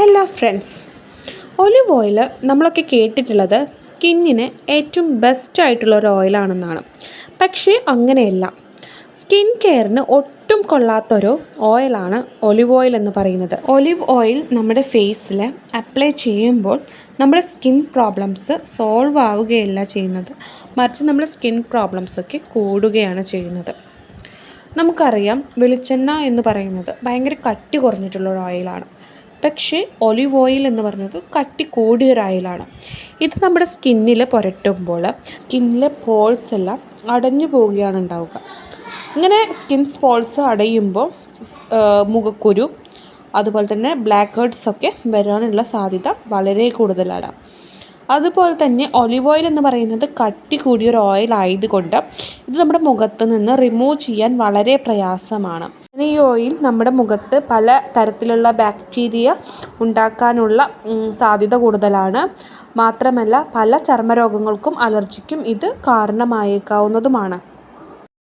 Hello friends olive oil നമ്മളൊക്കെ കേട്ടിട്ടുള്ളത് സ്കിന്നിന് ഏറ്റവും ബെസ്റ്റ് ആയിട്ടുള്ള ഒരു ഓയിലാണെന്നാണ് പക്ഷേ അങ്ങനെയല്ല. സ്കിൻ കെയറിന് ഒട്ടും കൊള്ളാത്തൊരു ഓയിലാണ് ഒലിവ് ഓയിൽ എന്ന് പറയുന്നത്. ഒലിവ് ഓയിൽ നമ്മുടെ ഫേസിൽ അപ്ലൈ ചെയ്യുമ്പോൾ നമ്മുടെ സ്കിൻ പ്രോബ്ലംസ് സോൾവ് ആവുകയല്ല ചെയ്യുന്നത്. മറിച്ച് നമ്മുടെ സ്കിൻ പ്രോബ്ലംസൊക്കെ കൂടുകയാണ് ചെയ്യുന്നത്. നമുക്കറിയാം വെളിച്ചെണ്ണ എന്ന് പറയുന്നത് ഭയങ്കര കട്ടി കുറഞ്ഞിട്ടുള്ള ഒരു ഓയിലാണ് പക്ഷേ ഒലിവ് ഓയിൽ എന്ന് പറയുന്നത് കട്ടി കൂടിയ ഒരു ഓയിലാണ് ഇത് നമ്മുടെ സ്കിന്നിൽ പുരട്ടുമ്പോൾ സ്കിന്നിലെ പോൾസ് എല്ലാം അടഞ്ഞു പോവുകയാണ് ഉണ്ടാവുക. ഇങ്ങനെ സ്കിൻ പോൾസ് അടയുമ്പോൾ മുഖക്കുരു അതുപോലെ തന്നെ ബ്ലാക്ക് ഹെഡ്സ് ഒക്കെ വരാനുള്ള സാധ്യത വളരെ കൂടുതലാണ്. അതുപോലെ തന്നെ ഒലിവ് ഓയിൽ എന്ന് പറയുന്നത് കട്ടി കൂടിയ ഒരു ഓയിൽ ആയതുകൊണ്ട് ഇത് നമ്മുടെ മുഖത്ത് നിന്ന് റിമൂവ് ചെയ്യാൻ വളരെ പ്രയാസമാണ്. ഈ ഓയിൽ നമ്മുടെ മുഖത്ത് പല തരത്തിലുള്ള ബാക്ടീരിയ ഉണ്ടാക്കാനുള്ള സാധ്യത കൂടുതലാണ്. മാത്രമല്ല പല ചർമ്മരോഗങ്ങൾക്കും അലർജിക്കും ഇത് കാരണമായേക്കാവുന്നതുമാണ്.